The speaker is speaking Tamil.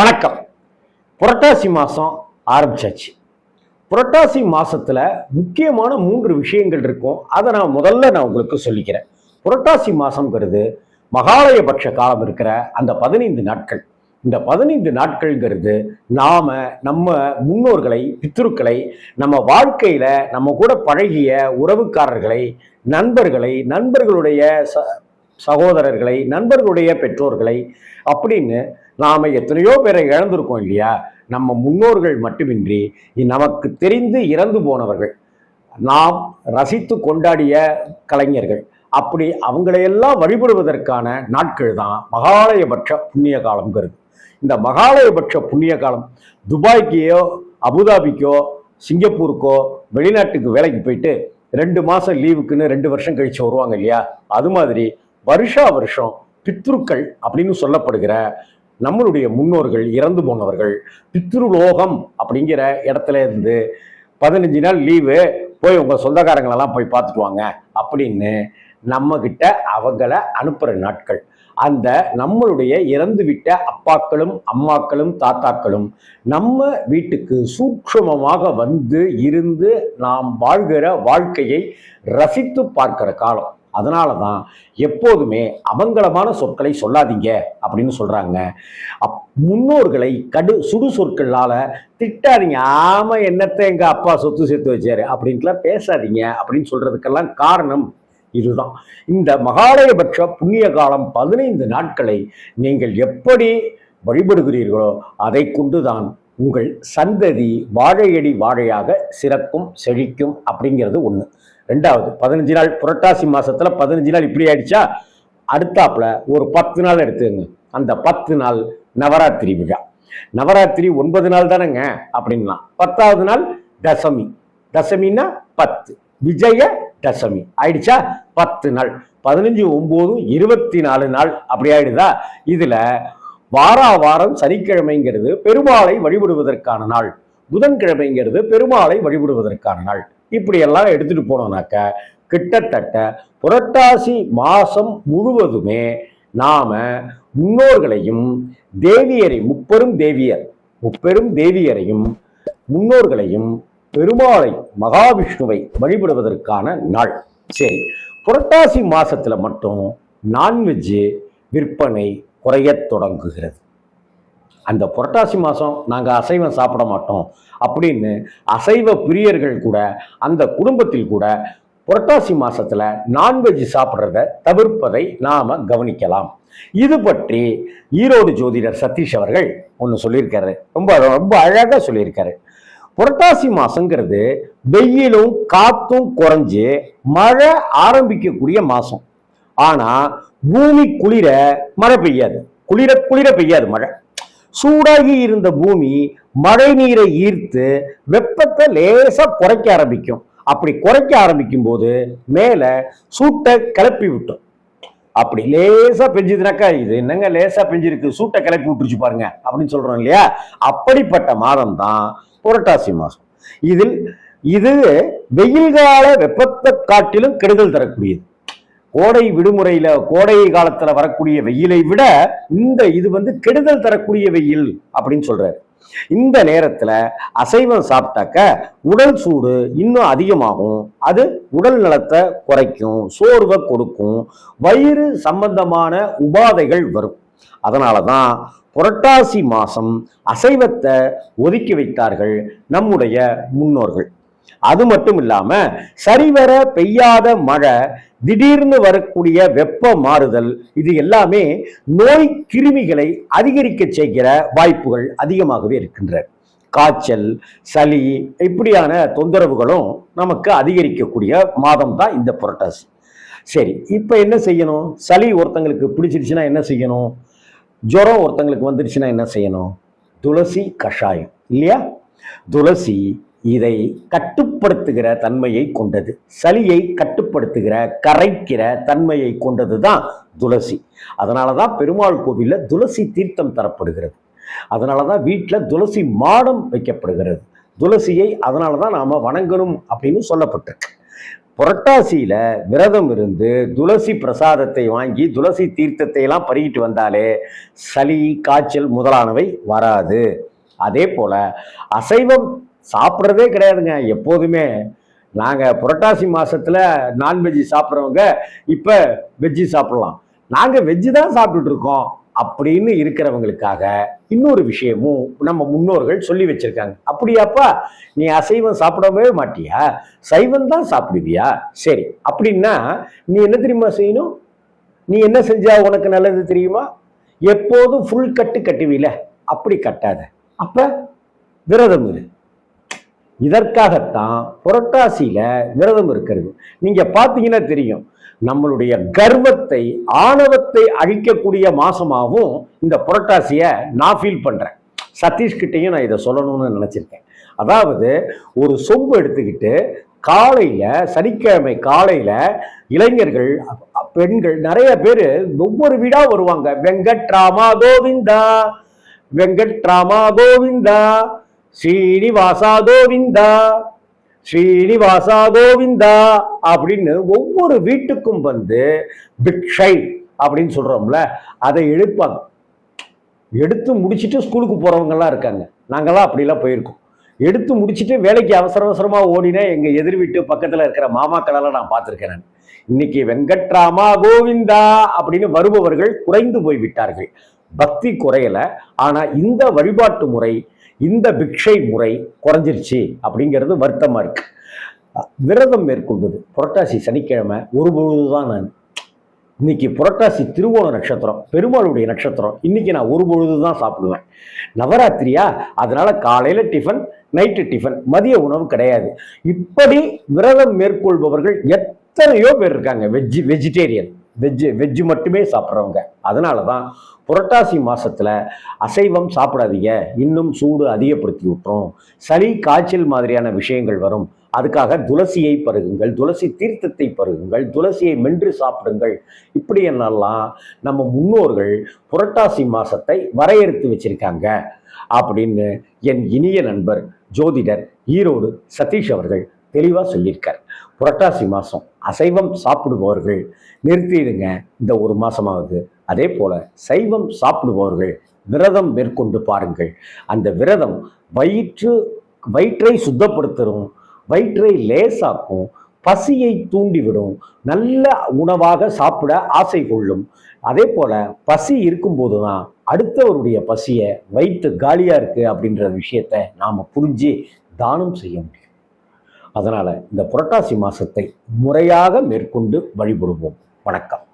வணக்கம். புரட்டாசி மாதம் ஆரம்பிச்சாச்சு. புரட்டாசி மாதத்தில் முக்கியமான மூன்று விஷயங்கள் இருக்கும். அதை நான் முதல்ல நான் உங்களுக்கு சொல்லிக்கிறேன். புரட்டாசி மாதங்கிறது மகாலயபட்ச காலம் இருக்கிற அந்த பதினைந்து நாட்கள். இந்த பதினைந்து நாட்கள்ங்கிறது நாம் நம்ம முன்னோர்களை பித்ருக்களை நம்ம வாழ்க்கையில் நம்ம கூட பழகிய உறவுக்காரர்களை நண்பர்களை நண்பர்களுடைய ச சகோதரர்களை நண்பர்களுடைய பெற்றோர்களை அப்படின்னு நாம் எத்தனையோ பேரை இழந்திருக்கோம் இல்லையா? நம்ம முன்னோர்கள் மட்டுமின்றி நமக்கு தெரிந்து இறந்து போனவர்கள் நாம் ரசித்து கொண்டாடிய கலைஞர்கள் அப்படி அவங்களையெல்லாம் வழிபடுவதற்கான நாட்கள் தான் மகாலயபட்ச புண்ணிய காலம்ங்கிறது. இந்த மகாலயபட்ச புண்ணிய காலம் துபாய்க்கோ அபுதாபிக்கோ சிங்கப்பூருக்கோ வெளிநாட்டுக்கு வேலைக்கு போயிட்டு ரெண்டு மாதம் லீவுக்குன்னு ரெண்டு வருஷம் கழித்து வருவாங்க இல்லையா? அது மாதிரி வருஷா வருஷம் பித்ருக்கள் அப்படின்னு சொல்லப்படுகிற நம்மளுடைய முன்னோர்கள் இறந்து போனவர்கள் பித்ருலோகம் அப்படிங்கிற இடத்துல இருந்து பதினஞ்சு நாள் லீவு போய் உங்கள் சொந்தக்காரங்களெல்லாம் போய் பார்த்துட்டு வாங்க அப்படின்னு நம்மக்கிட்ட அவங்கள அனுப்புகிற நாட்கள். அந்த நம்மளுடைய இறந்து விட்ட அப்பாக்களும் அம்மாக்களும் தாத்தாக்களும் நம்ம வீட்டுக்கு சூக்ஷமமாக வந்து இருந்து நாம் வாழ்கிற வாழ்க்கையை ரசித்து பார்க்கிற காலம். அதனால தான் எப்போதுமே அமங்கலமான சொற்களை சொல்லாதீங்க அப்படின்னு சொல்கிறாங்க அப் முன்னோர்களை கடு சுடு சொற்களால் திட்டாதீங்க. ஆமாம் என்னத்தை எங்கள் அப்பா சொத்து சேர்த்து வச்சாரு அப்படின்ட்டுலாம் பேசாதீங்க அப்படின்னு சொல்கிறதுக்கெல்லாம் காரணம் இதுதான். இந்த மகாலயபட்ச புண்ணிய காலம் பதினைந்து நாட்களை நீங்கள் எப்படி வழிபடுகிறீர்களோ அதை கொண்டுதான் உங்கள் சந்ததி வாழையடி வாழையாக சிறக்கும் செழிக்கும் அப்படிங்கிறது ஒன்று ரெண்டாவது பதினஞ்சு நாள் புரட்டாசி மாதத்தில் பதினஞ்சு நாள் இப்படி ஆயிடுச்சா? அடுத்தாப்புல ஒரு பத்து நாள் எடுத்துங்க அந்த பத்து நாள் நவராத்திரி விழா. நவராத்திரி ஒன்பது நாள் தானேங்க அப்படின்னா பத்தாவது நாள் தசமி. தசமின்னா பத்து. விஜய தசமி. ஆயிடுச்சா? பத்து நாள். பதினஞ்சு ஒம்போதும் இருபத்தி நாலு நாள் அப்படி ஆயிடுதா? இதுல வாரா வாரம் சனிக்கிழமைங்கிறது பெருமாளை வழிபடுவதற்கான நாள். புதன்கிழமைங்கிறது பெருமாளை வழிபடுவதற்கான நாள். இப்படியெல்லாம் எடுத்துகிட்டு போனோம்னாக்க கிட்டத்தட்ட புரட்டாசி மாதம் முழுவதுமே நாம் முன்னோர்களையும் தேவியரை முப்பெரும் தேவியர் முப்பெரும் தேவியரையும் முன்னோர்களையும் பெருமாளை மகாவிஷ்ணுவை வழிபடுவதற்கான நாள். சரி புரட்டாசி மாதத்தில் மட்டும் நான்வெஜ்ஜு விற்பனை குறையத் தொடங்குகிறது. அந்த புரட்டாசி மாதம் நாங்கள் அசைவம் சாப்பிட மாட்டோம் அப்படின்னு அசைவ பிரியர்கள் கூட அந்த குடும்பத்தில் கூட புரட்டாசி மாதத்தில் நான்வெஜ் சாப்பிட்றத தவிர்ப்பதை நாம் கவனிக்கலாம். இது பற்றி ஈரோடு ஜோதிடர் சதீஷ் அவர்கள் ஒன்று சொல்லியிருக்காரு. ரொம்ப ரொம்ப அழகாக சொல்லியிருக்காரு. புரட்டாசி மாசங்கிறது வெயிலும் காத்தும் குறைஞ்சு மழை ஆரம்பிக்கக்கூடிய மாசம். ஆனா பூமி குளிர மழை பெய்யாது. குளிர குளிர பெய்யாது மழை. சூடாகி இருந்த பூமி மழை நீரை ஈர்த்து வெப்பத்தை லேசாக குறைக்க ஆரம்பிக்கும். அப்படி குறைக்க ஆரம்பிக்கும் போது மேலே சூட்டை கிளப்பி விட்டோம். அப்படி லேசா பெஞ்சதுனாக்கா இது என்னங்க லேசா பெஞ்சிருக்கு? சூட்டை கிளப்பி விட்டுருச்சு பாருங்க அப்படின்னு சொல்றோம் இல்லையா? அப்படிப்பட்ட மாதம் தான் புரட்டாசி மாதம். இதில் இது வெயில் கால வெப்பத்தை காட்டிலும் கெடுதல் தரக்கூடியது. கோடை விடுமுறையில கோடை காலத்துல வரக்கூடிய வெயிலை விட இந்த இது வந்து கெடுதல் தரக்கூடிய வெயில் அப்படின்னு சொல்றாரு. இந்த நேரத்துல அசைவம் சாப்பிட்டாக்க உடல் சூடு இன்னும் அதிகமாகும். அது உடல் நலத்தை குறைக்கும் சோர்வை கொடுக்கும் வயிறு சம்பந்தமான உபாதைகள் வரும். அதனால தான் புரட்டாசி மாசம் அசைவத்தை ஒதுக்கி வைத்தார்கள் நம்முடைய முன்னோர்கள். அது மட்டும் இல்லாம சரிவர பெய்யாத மழை திடீர்னு வரக்கூடிய வெப்ப மாறுதல் இது எல்லாமே நோய் கிருமிகளை அதிகரிக்க செய்கிற வாய்ப்புகள் அதிகமாகவே இருக்கின்றன. காய்ச்சல் சளி இப்படியான தொந்தரவுகளும் நமக்கு அதிகரிக்கக்கூடிய மாதம் தான் இந்த புரட்டாசி. சரி இப்போ என்ன செய்யணும்? சளி ஒருத்தங்களுக்கு பிடிச்சிருச்சுன்னா என்ன செய்யணும்? ஜுரம் ஒருத்தங்களுக்கு வந்துருச்சுன்னா என்ன செய்யணும்? துளசி கஷாயம் இல்லையா? துளசி இதை கட்டுப்படுத்துகிற தன்மையை கொண்டது. சளியை கட்டுப்படுத்துகிற கரைக்கிற தன்மையை கொண்டது தான் துளசி. அதனால தான் பெருமாள் கோவிலில் துளசி தீர்த்தம் தரப்படுகிறது. அதனால தான் வீட்டில் துளசி மாடம் வைக்கப்படுகிறது. துளசியை அதனால தான் நாம் வணங்கணும் அப்படின்னு சொல்லப்பட்டிருக்கு. புரட்டாசியில் விரதம் இருந்து துளசி பிரசாதத்தை வாங்கி துளசி தீர்த்தத்தை எல்லாம் பருகிட்டு வந்தாலே சளி காய்ச்சல் முதலானவை வராது. அதே போல் அசைவம் சாப்பிட்றதே கிடையாதுங்க. எப்போதுமே நாங்கள் புரட்டாசி மாதத்தில் நான்வெஜ் சாப்பிட்றவங்க இப்போ வெஜ்ஜு சாப்பிட்லாம். நாங்கள் வெஜ்ஜு தான் சாப்பிட்டுட்டு இருக்கோம் அப்படின்னு இருக்கிறவங்களுக்காக இன்னொரு விஷயமும் நம்ம முன்னோர்கள் சொல்லி வச்சிருக்காங்க. அப்படியாப்பா நீ அசைவம் சாப்பிடவே மாட்டியா? சைவம் தான் சாப்பிடுவியா? சரி அப்படின்னா நீ என்ன தெரியுமா செய்யணும்? நீ என்ன செஞ்சா உனக்கு நல்லது தெரியுமா? எப்போதும் ஃபுல் கட்டு கட்டுவீல. அப்படி கட்டாத. அப்ப விரதம் இரு. இதற்காகத்தான் புரட்டாசியில விரதம் இருக்கிறது. நீங்க பார்த்தீங்கன்னா தெரியும் நம்மளுடைய கர்வத்தை ஆணவத்தை அழிக்கக்கூடிய மாசமாகவும் இந்த புரட்டாசியை நான் ஃபீல் பண்றேன். சதீஷ்கிட்டையும் நான் இதை சொல்லணும்னு நினைச்சிருக்கேன். அதாவது ஒரு சொம்பு எடுத்துக்கிட்டு காலையில சனிக்கிழமை காலையில இளைஞர்கள் பெண்கள் நிறைய பேர் ஒவ்வொரு வீடா வருவாங்க. வெங்கட்ராமா கோவிந்தா வெங்கட்ராமா கோவிந்தா ஸ்ரீனிவாசா கோவிந்தா ஸ்ரீனிவாசா கோவிந்தா அப்படின்னு ஒவ்வொரு வீட்டுக்கும் வந்து பிக்ஷை அப்படின்னு சொல்கிறோம்ல அதை எழுப்பாங்க. எடுத்து முடிச்சுட்டு ஸ்கூலுக்கு போறவங்கலாம் இருக்காங்க. நாங்களாம் அப்படிலாம் போயிருக்கோம். எடுத்து முடிச்சுட்டு வேலைக்கு அவசர அவசரமாக ஓடினா எங்கள் எதிர் வீட்டு பக்கத்தில் இருக்கிற மாமாக்களெல்லாம் நான் பார்த்துருக்கேன் நான். இன்னைக்கு வெங்கட்ராமா கோவிந்தா அப்படின்னு வருபவர்கள் குறைந்து போய் விட்டார்கள் பக்தி குறையலை. ஆனால் இந்த வழிபாட்டு முறை இந்த பிக்ஷை முறை குறைஞ்சிருச்சு அப்படிங்கிறது வருத்தமாக இருக்கு. விரதம் மேற்கொள்வது புரட்டாசி சனிக்கிழமை ஒரு பொழுதுதான் நான். இன்னைக்கு புரட்டாசி திருவோண நட்சத்திரம் பெருமாளுடைய நட்சத்திரம் இன்னைக்கு நான் ஒரு பொழுது தான் சாப்பிடுவேன். நவராத்திரியா? அதனால காலையில டிஃபன் நைட்டு டிஃபன் மதிய உணவு கிடையாது. இப்படி விரதம் மேற்கொள்பவர்கள் எத்தனையோ பேர் இருக்காங்க. வெஜ் வெஜிடேரியன் வெஜ்ஜு வெஜ்ஜு மட்டுமே சாப்பிட்றவங்க. அதனால தான் புரட்டாசி மாசத்துல அசைவம் சாப்பிடாதீங்க. இன்னும் சூடு அதிகப்படுத்தி விட்டுரும். சளி காய்ச்சல் மாதிரியான விஷயங்கள் வரும். அதுக்காக துளசியை பருகுங்கள். துளசி தீர்த்தத்தை பருகுங்கள். துளசியை மென்று சாப்பிடுங்கள். இப்படி என்னெல்லாம் நம்ம முன்னோர்கள் புரட்டாசி மாசத்தை வரையறுத்து வச்சிருக்காங்க. அப்படின்னு என் இனிய நண்பர் ஜோதிடர் ஈரோடு சதீஷ் அவர்கள் தெளிவாக சொல்லியிருக்கார். புரட்டாசி மாதம் அசைவம் சாப்பிடுபவர்கள் நிறுத்திடுங்க. இந்த ஒரு மாதமாவது அதே போல சைவம் சாப்பிடுபவர்கள் விரதம் மேற்கொண்டு பாருங்கள். அந்த விரதம் வயிற்று வயிற்றை சுத்தப்படுத்தும் வயிற்றை லேசாக்கும் பசியை தூண்டிவிடும் நல்ல உணவாக சாப்பிட ஆசை கொள்ளும். அதே போல பசி இருக்கும்போது தான் அடுத்தவருடைய பசியை வயிற்று காலியாக இருக்குது அப்படின்ற விஷயத்தை நாம் புரிஞ்சு தானம் செய்ய முடியும். அதனால் இந்த புரட்டாசி மாதத்தை முறையாக மேற்கொண்டு வழிபடுவோம். வணக்கம்.